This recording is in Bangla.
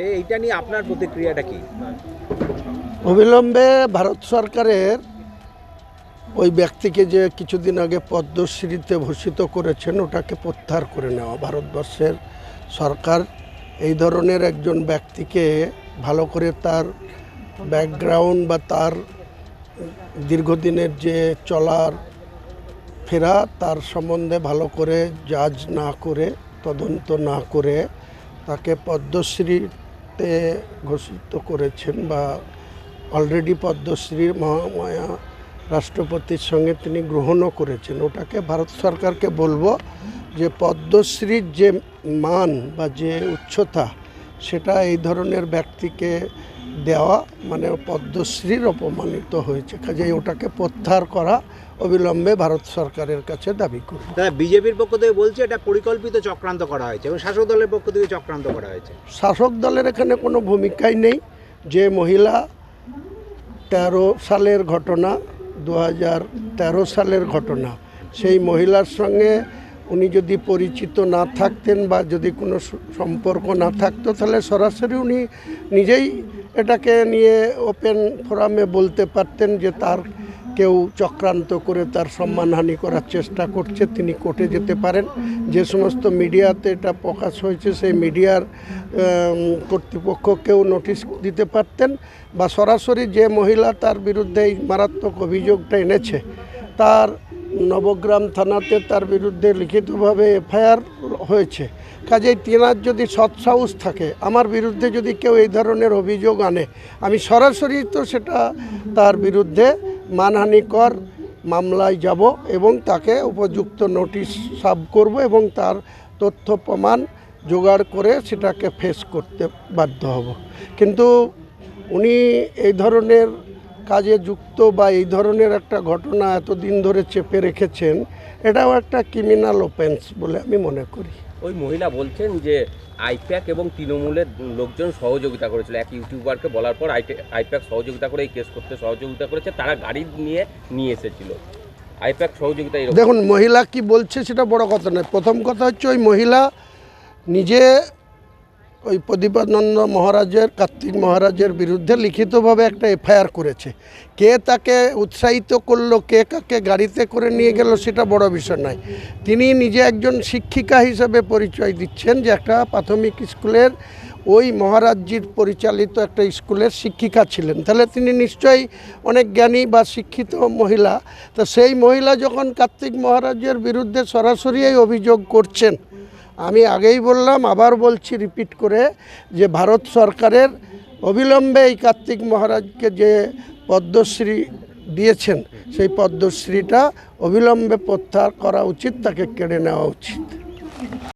এইটা নিয়ে আপনার প্রতিক্রিয়াটা কি? অবিলম্বে ভারত সরকারের ওই ব্যক্তিকে যে কিছুদিন আগে পদ্মশ্রীতে ভূষিত করেছেন, ওটাকে প্রত্যাহার করে নেওয়া। ভারতবর্ষের সরকার এই ধরনের একজন ব্যক্তিকে ভালো করে তার ব্যাকগ্রাউন্ড বা তার দীর্ঘদিনের যে চলার ফেরা, তার সম্বন্ধে ভালো করে জাজ না করে, তদন্ত না করে তাকে পদ্মশ্রীতে ঘোষিত করেছেন বা অলরেডি পদ্মশ্রীর মহামায়া রাষ্ট্রপতির সঙ্গে তিনি গ্রহণও করেছেন। ওটাকে ভারত সরকারকে বলব যে পদ্মশ্রীর যে মান বা যে উচ্চতা, সেটা এই ধরনের ব্যক্তিকে দেওয়া মানে পদ্মশ্রীর অপমানিত হয়েছে। কাজেই ওটাকে প্রত্যাহার করা অবিলম্বে ভারত সরকারের কাছে দাবি করব। দাদা বিজেপির পক্ষ থেকে বলছে এটা পরিকল্পিত চক্রান্ত করা হয়েছে এবং শাসক দলের পক্ষ থেকে চক্রান্ত করা হয়েছে। শাসক দলের এখানে কোনো ভূমিকাই নেই। যে মহিলা তেরো সালের ঘটনা দু হাজার তেরো সালের ঘটনা সেই মহিলার সঙ্গে উনি যদি পরিচিত না থাকতেন বা যদি কোনো সম্পর্ক না থাকতো তাহলে সরাসরি উনি নিজেই এটাকে নিয়ে ওপেন ফোরামে বলতে পারতেন যে তার কেউ চক্রান্ত করে তার সম্মানহানি করার চেষ্টা করছে, তিনি কোর্টে যেতে পারেন। যে সমস্ত মিডিয়াতে এটা প্রকাশ হয়েছে, সেই মিডিয়ার কর্তৃপক্ষকেও নোটিশ দিতে পারতেন বা সরাসরি যে মহিলা তার বিরুদ্ধে এই মারাত্মক অভিযোগটা এনেছে, তার নবগ্রাম থানাতে তার বিরুদ্ধে লিখিতভাবে এফআইআর হয়েছে। কাজেই তেনার যদি সৎসাহস থাকে, আমার বিরুদ্ধে যদি কেউ এই ধরনের অভিযোগ আনে, আমি সরাসরি তো সেটা তার বিরুদ্ধে মানহানিকর মামলায় যাব এবং তাকে উপযুক্ত নোটিশ সাব করব এবং তার তথ্য প্রমাণ জোগাড় করে সেটাকে ফেস করতে বাধ্য হব। কিন্তু উনি এই ধরনের কাজে যুক্ত বা এই ধরনের একটা ঘটনা এতদিন ধরে চেপে রেখেছেন এটাও একটা ক্রিমিনাল অফেন্স বলে আমি মনে করি। ওই মহিলা বলছেন যে আইপ্যাক এবং তৃণমূলের লোকজন সহযোগিতা করেছিল। এক ইউটিউবারকে বলার পর আইপ্যাক সহযোগিতা করে এই কেস করতে সহযোগিতা করেছে তারা গাড়ি নিয়ে নিয়ে এসেছিল। আইপ্যাক সহযোগিতা দেখুন মহিলা কি বলছে সেটা বড় কথা নয়। প্রথম কথা হচ্ছে ওই মহিলা নিজে ওই প্রদীপানন্দ মহারাজের, কার্তিক মহারাজের বিরুদ্ধে লিখিতভাবে একটা এফআইআর করেছে। কে তাকে উৎসাহিত করল, কে কাকে গাড়িতে করে নিয়ে গেল সেটা বড় বিষয় নয়। তিনি নিজে একজন শিক্ষিকা হিসেবে পরিচয় দিচ্ছেন যে একটা প্রাথমিক স্কুলের ওই মহারাজ্যির পরিচালিত একটা স্কুলের শিক্ষিকা ছিলেন। তাহলে তিনি নিশ্চয়ই অনেক জ্ঞানী বা শিক্ষিত মহিলা। তো সেই মহিলা যখন কার্তিক মহারাজের বিরুদ্ধে সরাসরি এই অভিযোগ করছেন আমি আগেই বললাম, আবার বলছি রিপিট করে যে ভারত সরকারের অবিলম্বে এই কার্তিক মহারাজকে যে পদ্মশ্রী দিয়েছেন, সেই পদ্মশ্রীটা অবিলম্বে প্রত্যাহার করা উচিত, তাকে কেড়ে নেওয়া উচিত।